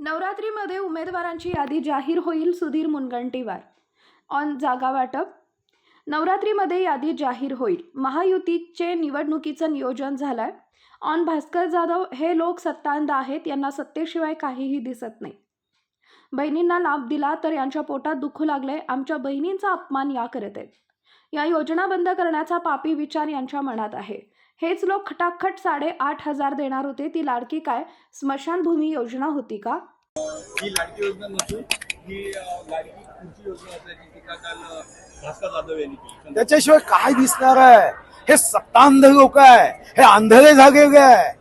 नवरात्रीमध्ये उमेदवारांची यादी जाहीर होईल सुधीर मुनगंटीवार. ऑन जागा वाटप. नवरात्रीमध्ये यादी जाहीर होईल. महायुतीचे निवडणुकीचं नियोजन झालं आहे ऑन भास्कर जाधव हे लोक सत्तांध आहेत यांना सत्तेशिवाय काहीही दिसत नाही. बहिणींना लाभ दिला तर यांच्या पोटात दुखू लागले आमच्या बहिणींचा अपमान या करत. आहेत या योजना बंद करण्याचा पापी विचार यांच्या मनात आहे. हेच लोक खटाखट साडेआठ हजार देणार होते. ती लाडकी काय? स्मशानभूमी योजना होती का? ही लाडकी योजना नसून ही लाडकी पुढची योजना असल्याची टीका काल भास्कर जाधव यांनी केली. त्याच्याशिवाय काय दिसणार आहे? हे सत्तांध लोक आहे. हे आंधळे झालेले आहे.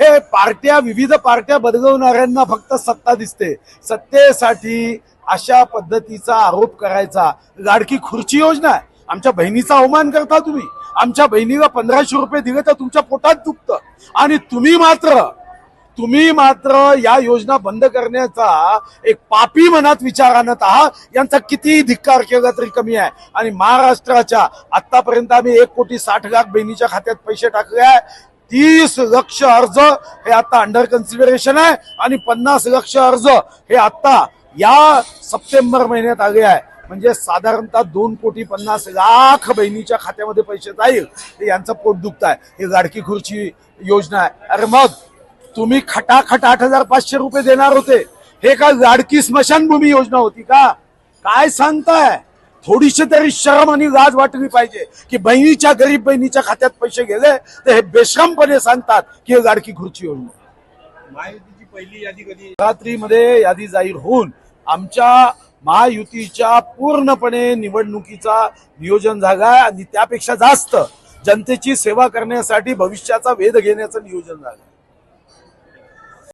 हे पार्ट्या विविध पार्ट्या बदलवणाऱ्यांना फक्त सत्ता दिसते. सत्तेसाठी अशा पद्धतीचा आरोप करायचा. लाडकी खुर्ची योजना आहे. आमच्या बहिणीचा अवमान करता तुम्ही. आमच्या बहिणीला पंधराशे रुपये दिले तर तुमच्या पोटात दुखतं. आणि तुम्ही मात्र तुम्ही मात्र या योजना बंद करण्याचा एक पापी मनात विचार आणत आहात. यांचा कितीही धिक्कार केला तरी कमी आहे. आणि महाराष्ट्राच्या आतापर्यंत आम्ही एक कोटी साठ लाख बहिणीच्या खात्यात पैसे टाकले आहे. तीस लक्ष अर्ज हे आता अंडर कन्सिडरेशन आहे. आणि पन्नास लक्ष अर्ज हे आता या सप्टेंबर महिन्यात आले आहे. म्हणजे साधारणतः दोन कोटी पन्नास लाख बहिणीच्या खात्यामध्ये पैसे जाईल. हे यांचं पोट दुखत आहे ही लाडकी खुर्ची योजना आहे. अरे मग तुम्ही खटाखट आठ हजार पाचशे रुपये देणार होते. हे का लाडकी स्मशानभूमी योजना होती का? काय सांगताय? थोडीशी तरी शरम आणि लाज वाटली पाहिजे की बहिणीच्या गरीब बहिणीच्या खात्यात पैसे गेले तर हे बेशरमपणे सांगतात की हे लाडकी खुर्ची योजना महायुतीची पहिली यादी कधी? रात्रीमध्ये यादी जाहीर होऊन आमच्या महायुतीच्या पूर्णपणे निवडणुकीचा नियोजन झाला आणि त्यापेक्षा जास्त जनतेची सेवा करण्यासाठी भविष्याचा वेध घेण्याचं नियोजन झालं